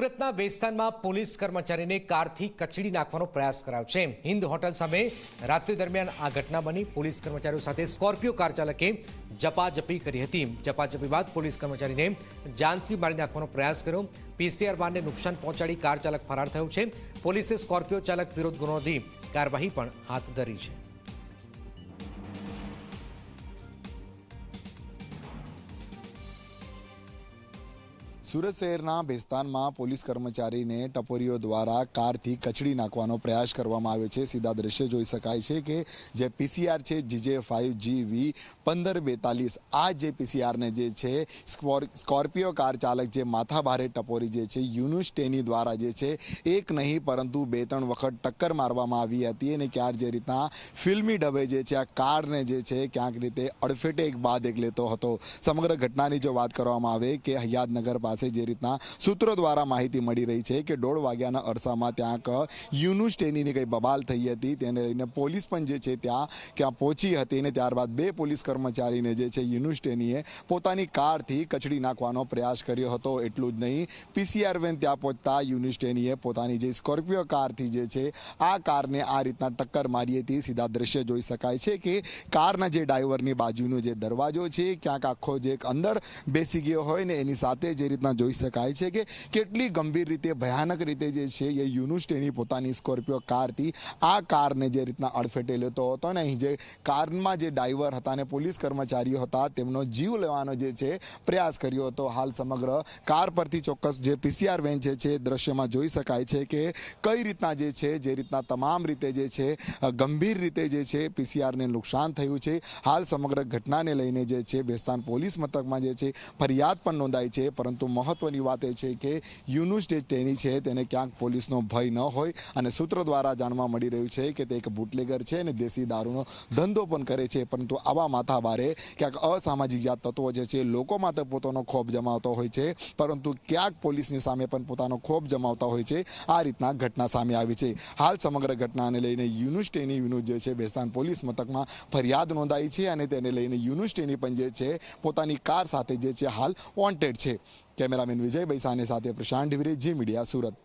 સુરતના બેસ્તાનમાં પોલીસ કર્મચારીને કારથી કચડી નાખવાનો પ્રયાસ કરાયો છે. હિન્દ હોટલ સામે રાત્રિ દરમિયાન આ ઘટના બની. પોલીસ કર્મચારીઓ સાથે સ્કોર્પિયો કાર ચાલકે જપાજપી કરી હતી. જપાજપી બાદ પોલીસ કર્મચારીને જાનથી મારી નાખવાનો પ્રયાસ કર્યો. પીસીઆર વાનને નુકસાન પહોંચાડી કાર ચાલક ફરાર થયો છે. પોલીસે સ્કોર્પિયો ચાલક વિરુદ્ધ ગુનો કાર્યવાહી પણ હાથ ધરી છે. સુરત શહેરના ભેસ્તાનમાં પોલીસ કર્મચારીને ટપોરીઓ દ્વારા કારથી કચડી નાખવાનો પ્રયાસ કરવામાં આવ્યો છે. સીધા દ્રશ્ય જોઈ શકાય છે કે જે પીસીઆર છે જીજે ફાઇવ જી વી પંદર બેતાલીસ, આ જે પીસીઆરને જે છે, સ્કોર- સ્કોર્પિયો કાર ચાલક જે માથાભારે ટપોરી જે છે, યુનુસ ટેની દ્વારા જે છે, એક નહીં પરંતુ બે ત્રણ વખત ટક્કર મારવામાં આવી હતી અને ક્યાર જે રીતના ફિલ્મી ડબે જે છે, આ કારને જે છે, ક્યાંક રીતે અડફેટે એક બાદ એક લેતો હતો. સમગ્ર ઘટનાની જો વાત કરવામાં આવે કે હયાદનગર પાસે જે રીતના સૂત્રો દ્વારા માહિતી મળી રહી છે કે દોઢ વાગ્યાના અરસામાં ત્યાં યુનુસ ટેનીની કંઈ બબાલ થઈ હતી. તેને લઈને પોલીસ પણ જે છે ત્યાં ક્યાં પહોંચી હતી અને ત્યારબાદ બે પોલીસ કર્મચારીને જે છે યુનુસ ટેનીએ પોતાની કારથી કચડી નાખવાનો પ્રયાસ કર્યો હતો. એટલું જ નહીં, પીસીઆર વેન ત્યાં પહોંચતા યુનુસ ટેનીએ પોતાની જે સ્કોર્પિયો કારથી જે છે આ કારને આ રીતના ટક્કર મારી હતી. સીધા દ્રશ્ય જોઈ શકાય છે કે કારના જે ડ્રાઈવરની બાજુનો જે દરવાજો છે, ક્યાંક આખો જે અંદર બેસી ગયો હોય ને એની સાથે જે રીતના જોઈ શકાય છે કે કેટલી ગંભીર રીતે, ભયાનક રીતે જે છે એ યુનુસ ટેની પોતાની સ્કોર્પિયો કારથી આ કારને જે રીતના અડફેટે લેતો હતો ને અહીં જે કારમાં જે ડ્રાઈવર હતા અને પોલીસ કર્મચારીઓ હતા, તેમનો જીવ લેવાનો જે છે પ્રયાસ કર્યો હતો. હાલ સમગ્ર કાર પરથી ચોક્કસ જે પીસીઆર વેન છે છે દ્રશ્યમાં જોઈ શકાય છે કે કઈ રીતના જે છે, જે રીતના તમામ રીતે જે છે, ગંભીર રીતે જે છે પીસીઆરને નુકસાન થયું છે. હાલ સમગ્ર ઘટનાને લઈને જે છે બેસ્તાન પોલીસ મથકમાં જે છે ફરિયાદ પણ નોંધાઈ છે, પરંતુ મહત્વની વાત એ છે કે યુનુસ જે તેની છે, તેને ક્યાંક પોલીસનો ભય ન હોય અને સૂત્ર દ્વારા જાણવા મળી રહ્યું છે કે તે એક બુટલેગર છે અને દેશી દારૂનો ધંધો પણ કરે છે. પરંતુ આવા માથાભારે ક્યાંક અસામાજિક જાત તત્વો જે છે લોકોમાં તો પોતાનો ખોફ જમાવતો હોય છે. પરંતુ ક્યાંક પોલીસની સામે પણ પોતાનો ખોફ જમાવતા હોય છે. આ રીતના ઘટના સામે આવી છે. હાલ સમગ્ર ઘટનાને લઈને યુનુસ ટેની વિરુદ્ધ જે છે બેસ્તાન પોલીસ મથકમાં ફરિયાદ નોંધાઈ છે અને તેને લઈને યુનુસ ટેની પણ જે છે, પોતાની કાર સાથે જે છે, હાલ વોન્ટેડ છે. કેમેરામેન વિજય બૈસાની સાથે પ્રશાંત ઢીવરે જી મીડિયા સુરત.